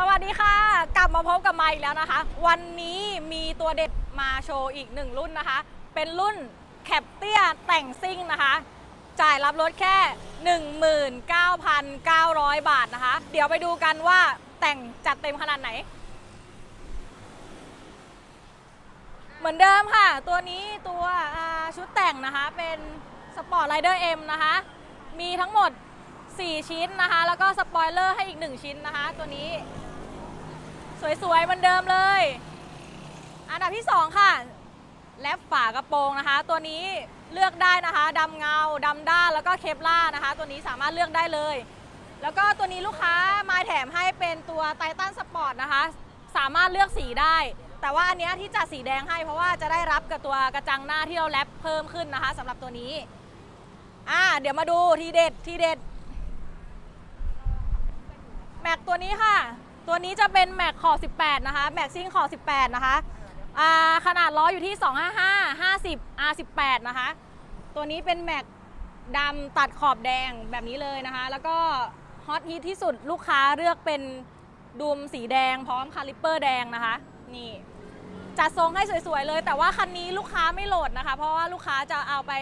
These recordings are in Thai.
สวัสดีค่ะ กลับมาพบกับมาอีกแล้วนะคะ วันนี้มีตัวเด็ดมาโชว์อีกหนึ่งรุ่นนะคะ เป็นรุ่นแคปเตียแต่งซิ่งนะคะ จ่ายรับรถแค่ 19,900 บาทนะคะ เดี๋ยวไปดูกันว่าแต่งจัดเต็มขนาดไหน เหมือนเดิมค่ะ ตัวนี้ตัวชุดแต่งนะคะ เป็นสปอร์ตไรเดอร์เอ็มนะคะ มีทั้งหมด4 ชิ้นนะคะ แล้วก็สปอยเลอร์ให้อีก 1 ชิ้นนะคะ ตัวนี้ สวยๆเหมือนเดิมเลย อันดับที่ 2 ค่ะ แลปฝากระโปรงนะคะ ตัวนี้เลือกได้นะคะดำเงาดำด้านแล้วก็เคปล่านะคะ ตัวนี้สามารถเลือกได้เลย แล้วก็ตัวนี้ลูกค้ามาแถมให้เป็นตัวไททันสปอร์ตนะคะ สามารถเลือกสีได้ แต่ว่าอันนี้ที่จัดสีแดงให้เพราะว่าจะได้รับกับตัวกระจังหน้าที่เราแรปเพิ่มขึ้นนะคะสำหรับตัวนี้อ่าเดี๋ยวมาดูทีเด็ดทีเด็ดแม็กตัวนี้ค่ะ ตัวนี้จะเป็นแม็กขอบ18 นะคะ แม็กซิ่งขอบ18 นะคะอ่าขนาดล้ออยู่ที่ 255 50 R18 นะคะ ตัวนี้เป็นแม็กดำตัดขอบแดงแบบนี้เลยนะคะ แล้วก็ฮอตฮิตที่สุดลูกค้าเลือกเป็นดูมสีแดงพร้อมคาลิปเปอร์แดงนะคะ นี่จัดทรงให้สวยๆเลย แต่ว่าคันนี้ลูกค้าไม่โหลดนะคะ เพราะว่าลูกค้าจะเอาไป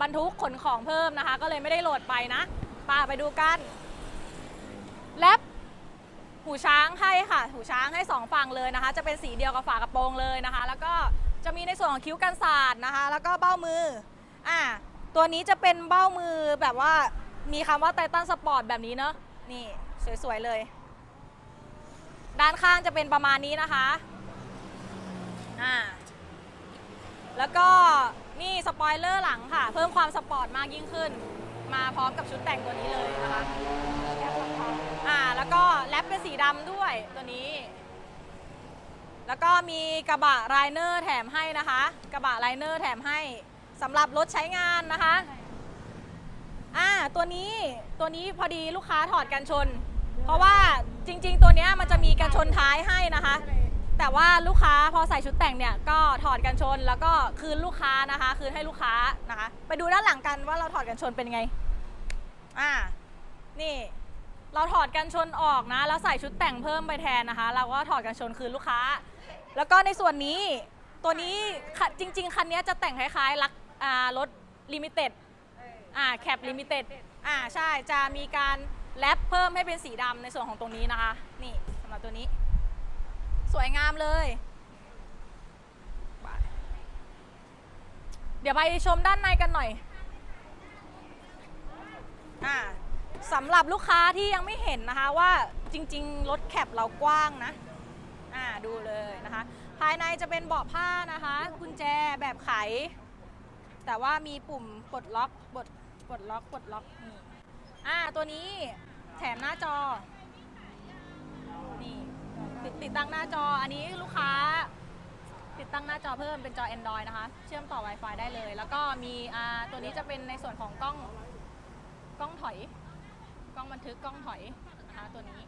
บรรทุกขนของเพิ่มนะคะ ก็เลยไม่ได้โหลดไปนะป้าไปดูกัน แลป หูช้างให้ค่ะ หูช้างให้สองฝั่งเลยนะคะ จะเป็นสีเดียวกับฝากระโปรงเลยนะคะ แล้วก็จะมีในส่วนของคิ้วกันศาสตร์นะคะ แล้วก็เบ้ามืออ่าตัวนี้จะเป็นเบ้ามือแบบว่ามีคำว่าไททันสปอร์ตแบบนี้เนอะนี่สวยๆเลย ด้านข้างจะเป็นประมาณนี้นะคะอ่าแล้วก็นี่สปอยเลอร์หลังค่ะ เพิ่มความสปอร์ตมากยิ่งขึ้น มาพร้อมกับชุดแต่งตัวนี้เลยนะคะอ่าแล้วก็แ็นสีดำด้วยตัวนี้ แล้วก็มีกระบะไรเนอร์แถมให้นะคะ กระบะไรเนอร์แถมให้สำหรับรถใช้งานนะคะอ่าตัวนี้ตัวนี้พอดีลูกค้าถอดกันชน เพราะว่าจริง ๆ ตัวเนี้ยมันจะมีกันชนท้ายให้นะคะ แต่ว่าลูกค้าพอใส่ชุดแต่งเนี่ยก็ถอดกันชนแล้วก็คืนลูกค้านะคะ คืนให้ลูกค้านะคะ ไปดูด้านหลังกันว่าเราถอดกันชนเป็นยังไงอ่านี่ เราถอดกันชนออกนะ แล้วใส่ชุดแต่งเพิ่มไปแทนนะคะ เราก็ถอดกันชนคืนลูกค้า แล้วก็ในส่วนนี้ตัวนี้จริง ๆ คันนี้จะแต่งคล้ายๆลักรถลิมิเต็ดอ่าแคปลิมิเต็ดอ่าใช่จะมีการแรปเพิ่มให้เป็นสีดำในส่วนของตรงนี้นะคะ นี่สำหรับตัวนี้ สวยงามเลยเดี๋ยวไปชมด้านในกันหน่อย อ่า สำหรับลูกค้าที่ยังไม่เห็นนะคะว่าจริงๆ รถแคปเรากว้างนะ อ่าดูเลยนะคะ ภายในจะเป็นเบาะผ้านะคะกุญแจแบบไข แต่ว่ามีปุ่มปลดล็อกปลดปลดล็อกปลดล็อกนี่อ่าตัวนี้แถมหน้าจอ นี่ติดติดตั้งหน้าจออันนี้ลูกค้า ติดตั้งหน้าจอเพิ่มเป็นจอ Android นะคะ เชื่อมต่อ Wi-Fi ได้เลย แล้วก็มีอ่าตัวนี้จะเป็นในส่วนของกล้องกล้องถอย ล้องบันทึกกล้องถอยนะคะตัวนี้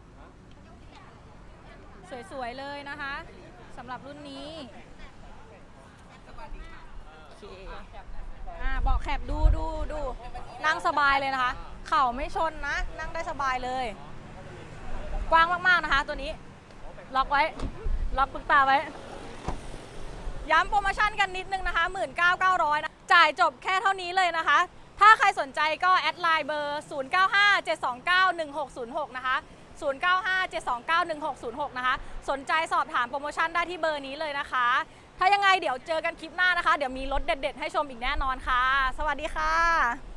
สวยๆเลยนะคะสำหรับรุ่นนี้โอเคอ่าเบาะแคบดูดูดูนั่งสบายเลยนะคะ เข่าไม่ชนนะ นั่งได้สบายเลย กว้างมากๆนะคะ ตัวนี้ ล็อกไว้ ล็อกปึกตาไว้ ย้ำโปรโมชั่นกันนิดนึงนะคะ 19,900นะจ่ายจบแค่เท่านี้เลยนะคะ ถ้าใครสนใจก็แอดไลน์เบอร์ 0957291606 นะคะ 0957291606 นะคะ สนใจสอบถามโปรโมชั่นได้ที่เบอร์นี้เลยนะคะ ถ้ายังไงเดี๋ยวเจอกันคลิปหน้านะคะ เดี๋ยวมีรถเด็ด ๆ ให้ชมอีกแน่นอนค่ะ สวัสดีค่ะ